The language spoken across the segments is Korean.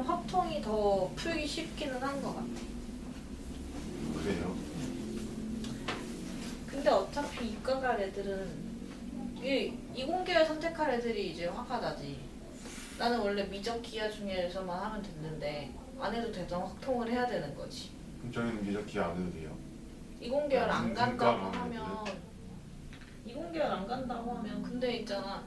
좀 확통이 더 풀기 쉽기는 한 것 같아. 그래요? 근데 어차피 이과 갈 애들은 이 이공계열 선택할 애들이 이제 화가다지. 나는 원래 미적 기하 중에서만 하면 됐는데 안 해도 되던 확통을 해야 되는 거지. 그럼 저희는 미적 기하 안 해도 돼요? 이공계열 안 음, 간다고 하면 이공계열 안 간다고 하면 근데 있잖아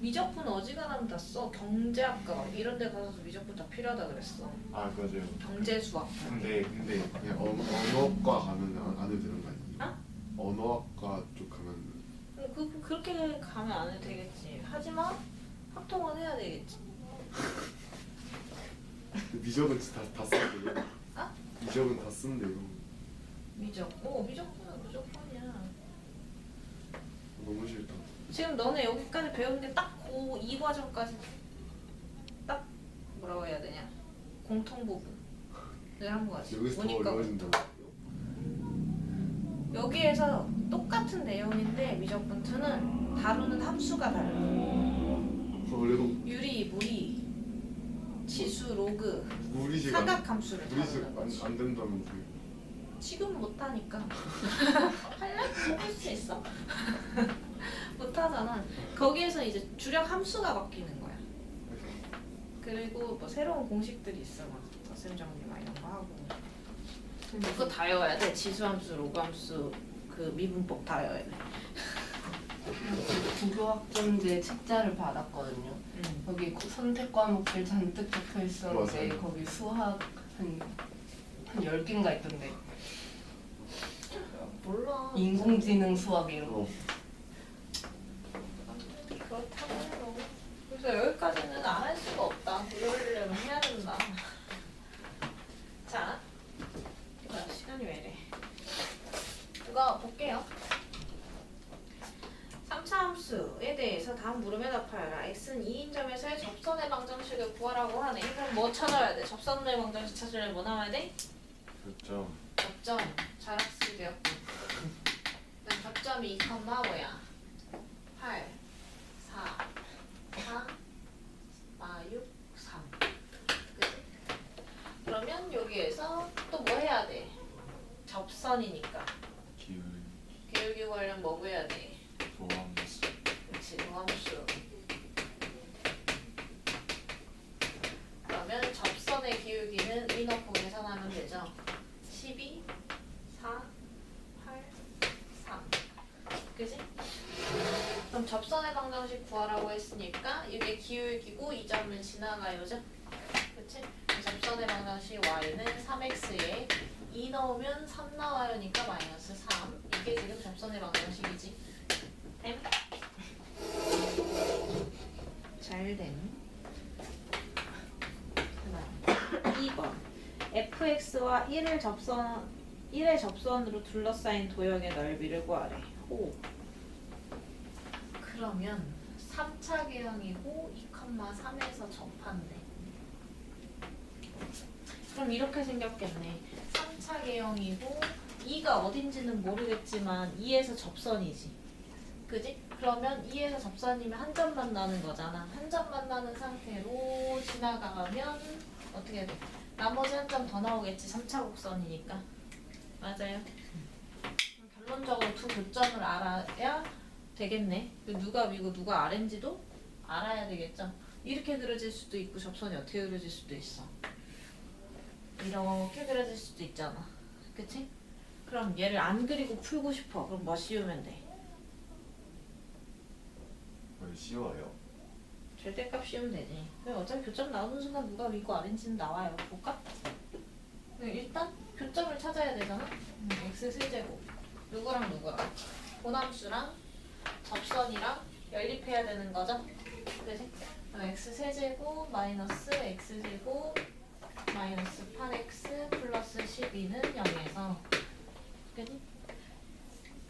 미적분 어지간하면 다 써. 경제학과 막 이런 데 가서 미적분 다 필요하다 그랬어. 아 맞아요 경제 수학. 근데 근데 그냥 언, 언어과 가면 안, 안 해도 되는 거 아니에요? 아? 언어학과 쪽 가면 그, 그렇게 가면 안 해도 되겠지. 하지만 확통은 해야 되겠지. 미적은 다, 다 쓴대요 아? 미적은 다 쓴대요 미적. 어, 미적분은 무조건이야. 너무 싫다 지금 너네 여기까지 배운 게 딱 고 이 과정까지 딱 뭐라고 해야 되냐? 공통 부분. 늘한 거지. 여기서 더 보니까 어려워진다고 여기에서 똑같은 내용인데 미적분 2는 다루는 함수가 달라. 어려워 유리, 무리, 지수, 로그, 무리식 안, 사각 함수를 무리식 다루는 안, 거지. 안 된다면서요 지금 못하니까. 할래? 해볼 수 있어? 못하잖아. 거기에서 이제 주력 함수가 바뀌는 거야. 그리고 뭐 새로운 공식들이 있어. 막 덧셈 정리 막 이런 거 하고. 그거 다 외워야 돼. 지수함수, 로그함수. 그 미분법 다 외워야 돼. 국어학점제 책자를 받았거든요. 응. 거기 고- 선택 과목들 잔뜩 적혀 있었는데 맞아요. 거기 수학 한, 한 10개인가 있던데 몰라. 인공지능 수학 이런 거. 어. 그렇다고. 해요 그래서 여기까지는 안 할 수가 없다. 그러려면 해야 된다. 자 뭐야, 시간이 왜 이래? 이거 볼게요. 3차 함수에 대해서 다음 물음에 답하여라. x는 2인점에서의 접선의 방정식을 구하라고 하네. 그럼 뭐 찾아야 돼? 접선의 방정식 찾으려면 뭐 나와야 돼? 그렇 죠 접점 잘 학습되었고. 그다음 접점이 2, 뭐야? 8 4 4 아, 6 3 그치? 그러면 여기에서 또 뭐 해야 돼? 접선이니까. 기울 교육이 관련 뭐 해야 돼? 조함수. 그치 노함수. 그러면 접선의 기울기는 이 넣고 계산하면 되죠? 12 4 8 3 그지? 그럼 접선의 방정식 구하라고 했으니까 이게 기울기고 이 점을 지나가요죠? 그치? 접선의 방정식 y는 3x에 2 넣으면 3 나와요니까 마이너스 3 이게 지금 접선의 방정식이지 됨? 잘됨 2번 fx와 1을 접선 1의 접선으로 둘러싸인 도형의 넓이를 구하래. 호. 그러면 3차 계형이고 2,3에서 접한대. 그럼 이렇게 생겼겠네. 3차 계형이고 2가 어딘지는 모르겠지만 2에서 접선이지. 그지? 그러면 2에서 접선이면 한 점 만 나는 거잖아. 한 점 만 나는 상태로 지나가면 어떻게 돼? 나머지 한 점 더 나오겠지. 3차 곡선이니까. 맞아요. 결론적으로 두 교점을 알아야 되겠네. 그 누가 위고 누가 아래인지도 알아야 되겠죠. 이렇게 그려질 수도 있고 접선이 어떻게 그려질 수도 있어. 이렇게 그려질 수도 있잖아. 그치? 그럼 얘를 안 그리고 풀고 싶어. 그럼 뭐 씌우면 돼? 왜 쉬워요? 절대값 씌우면 되지. 그럼 어차피 교점 나오는 순간 누가 위고 아래인지는 나와요. 볼까? 네, 일단 교점을 찾아야 되잖아. 음, x 세제곱 누구랑 누구랑 고함수랑 접선이랑 연립해야 되는 거죠. 그지? 그럼 x 세제곱 마이너스 x 제곱 마이너스 8x 플러스 12는 0에서 그지?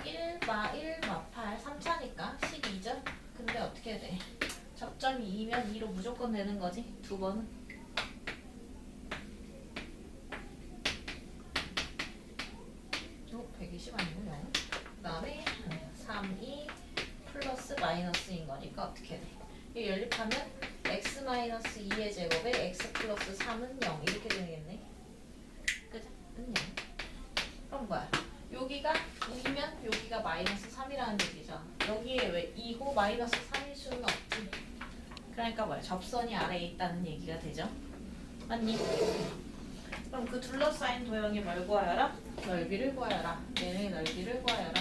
1, 마 1, 마 8, 3차니까 12죠? 근데 어떻게 돼? 접점이 2면 2로 무조건 되는 거지? 두 번은? 어? 120 아니고 0? 그 다음에 3, 2 플러스 마이너스인 거니까 어떻게 돼? 이 연립하면 x 마이너스 2의 제곱에 x 플러스 3은 0 이렇게 되겠네. 그죠? 은 0. 그럼 뭐야? 여기가 2면 여기가 마이너스 3이라는 얘기죠. 여기에 왜 2고 마이너스 3일 수는 없지. 그러니까 뭐야? 접선이 아래에 있다는 얘기가 되죠. 맞니? 그럼 그 둘러싸인 도형이 뭘 구하여라? 넓이를 구하여라. 얘의 넓이를 구하여라.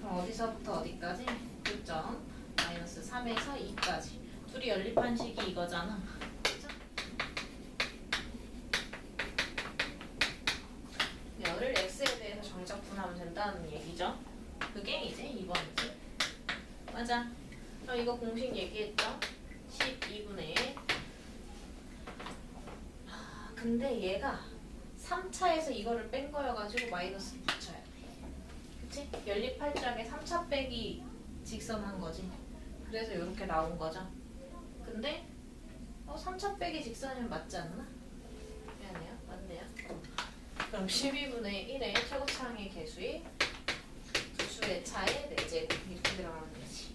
그럼 어디서부터 어디까지? 9점 마이너스 3에서 2까지. 둘이 연립한 식이 이거잖아. 열을 x에 대해서 정적 분하면 된다는 얘기죠. 그게 이제 2번이지. 맞아. 그럼 이거 공식 얘기했죠? 12분의 1. 아, 근데 얘가 3차에서 이거를 뺀 거여가지고 마이너스 붙여야 돼. 그치? 연립할 적에 3차 빼기 직선한 거지. 그래서 이렇게 나온 거죠. 근데 어 3차 빼기 직선이면 맞지 않나? 미안해요. 맞네요. 그럼 12분의 1의 최고차항의 개수의 두 수의 차의 4제곱 이렇게 들어가면 되지.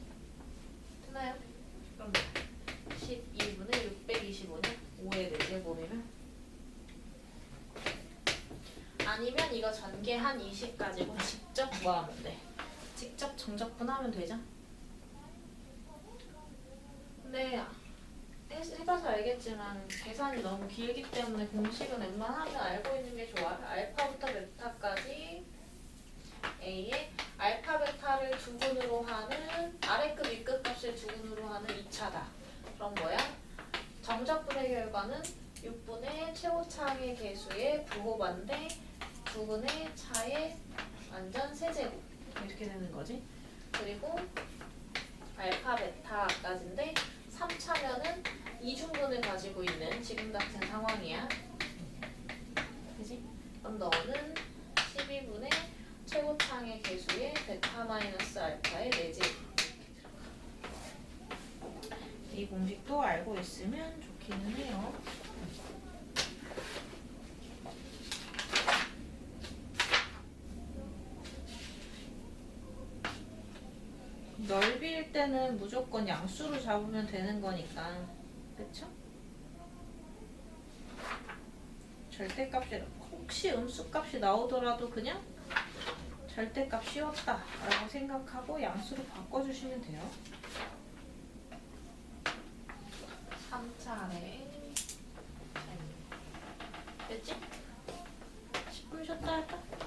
되나요? 그럼 12분의 625는 5의 4제곱이면 아니면 이거 전개 한 20 가지고 직접 구하면 돼. 직접 정적분하면 되죠? 근데 해- 해봐서 알겠지만 계산이 너무 길기 때문에 공식은 웬만하면 알고 있는 게 좋아요. 알파부터 베타까지 A에 알파 베타를 두근으로 하는 아래급 위급 값을 두근으로 하는 2차다. 그럼 뭐야? 정적분의 결과는 6분의 최고차항의 개수의 부호반대 두근의 차의 완전 세제곱 이렇게 되는 거지. 그리고 알파 베타까지인데 3차면은 이중근을 가지고 있는 지금 같은 상황이야. 그지? 그럼 너는 12분의 최고차항의 개수의 베타 마이너스 알파의 4제곱 이 공식도 알고 있으면 좋기는 해요. 넓이일 때는 무조건 양수로 잡으면 되는 거니까 그쵸? 절대값이 혹시 음수값이 나오더라도 그냥 절대값 씌웠다 라고 생각하고 양수로 바꿔주시면 돼요 3차례 됐지? 10분 쉬었다 할까?